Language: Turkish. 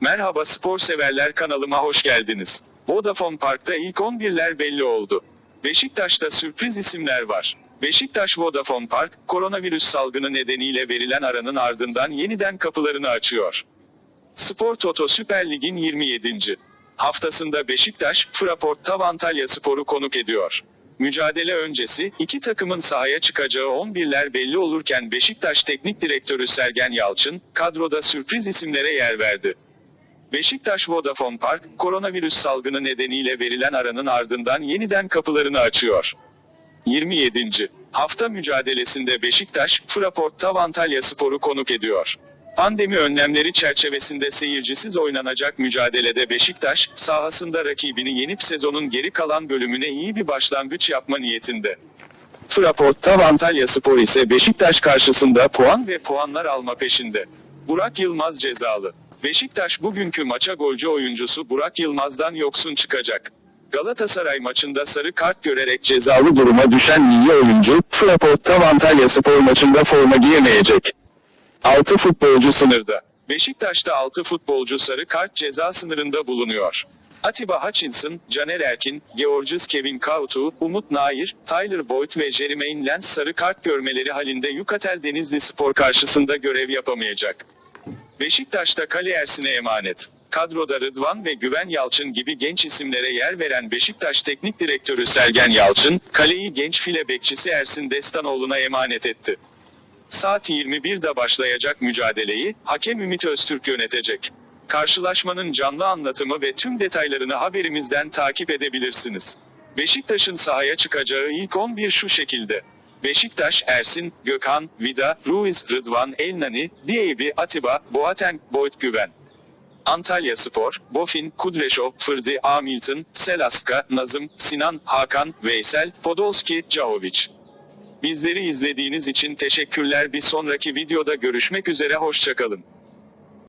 Merhaba spor severler kanalıma hoş geldiniz. Vodafone Park'ta ilk 11'ler belli oldu. Beşiktaş'ta sürpriz isimler var. Beşiktaş Vodafone Park, koronavirüs salgını nedeniyle verilen aranın ardından yeniden kapılarını açıyor. Spor Toto Süper Lig'in 27. haftasında Beşiktaş, Fraport Tav Antalya Spor'u konuk ediyor. Mücadele öncesi, iki takımın sahaya çıkacağı 11'ler belli olurken Beşiktaş Teknik Direktörü Sergen Yalçın, kadroda sürpriz isimlere yer verdi. Beşiktaş Vodafone Park, koronavirüs salgını nedeniyle verilen aranın ardından yeniden kapılarını açıyor. 27. hafta mücadelesinde Beşiktaş, Fraport Tav Antalya Spor'u konuk ediyor. Pandemi önlemleri çerçevesinde seyircisiz oynanacak mücadelede Beşiktaş, sahasında rakibini yenip sezonun geri kalan bölümüne iyi bir başlangıç yapma niyetinde. Fraport Tav Antalya Spor ise Beşiktaş karşısında puan ve puanlar alma peşinde. Burak Yılmaz cezalı. Beşiktaş bugünkü maça golcü oyuncusu Burak Yılmaz'dan yoksun çıkacak. Galatasaray maçında sarı kart görerek cezalı duruma düşen milli oyuncu, Fraport Tav Antalya Spor maçında forma giyemeyecek. 6 futbolcu sınırda. Beşiktaş'ta 6 futbolcu sarı kart ceza sınırında bulunuyor. Atiba Hutchinson, Caner Erkin, Georges Kevin Kautu, Umut Nair, Tyler Boyd ve Jermaine Lens sarı kart görmeleri halinde Yukatel Denizli Spor karşısında görev yapamayacak. Beşiktaş'ta Kale Ersin'e emanet. Kadroda Rıdvan ve Güven Yalçın gibi genç isimlere yer veren Beşiktaş Teknik Direktörü Sergen Yalçın, kaleyi genç file bekçisi Ersin Destanoğlu'na emanet etti. Saat 21'de başlayacak mücadeleyi, hakem Ümit Öztürk yönetecek. Karşılaşmanın canlı anlatımı ve tüm detaylarını haberimizden takip edebilirsiniz. Beşiktaş'ın sahaya çıkacağı ilk 11 şu şekilde. Beşiktaş, Ersin, Gökhan, Vida, Ruiz, Rıdvan, Elnani, Diyebi, Atiba, Boateng, Boyd Güven. Antalya Spor, Bofin, Kudreşov, Fırdi, Hamilton, Selaska, Nazım, Sinan, Hakan, Veysel, Podolski, Cahovic. Bizleri izlediğiniz için teşekkürler. Bir sonraki videoda görüşmek üzere hoşçakalın.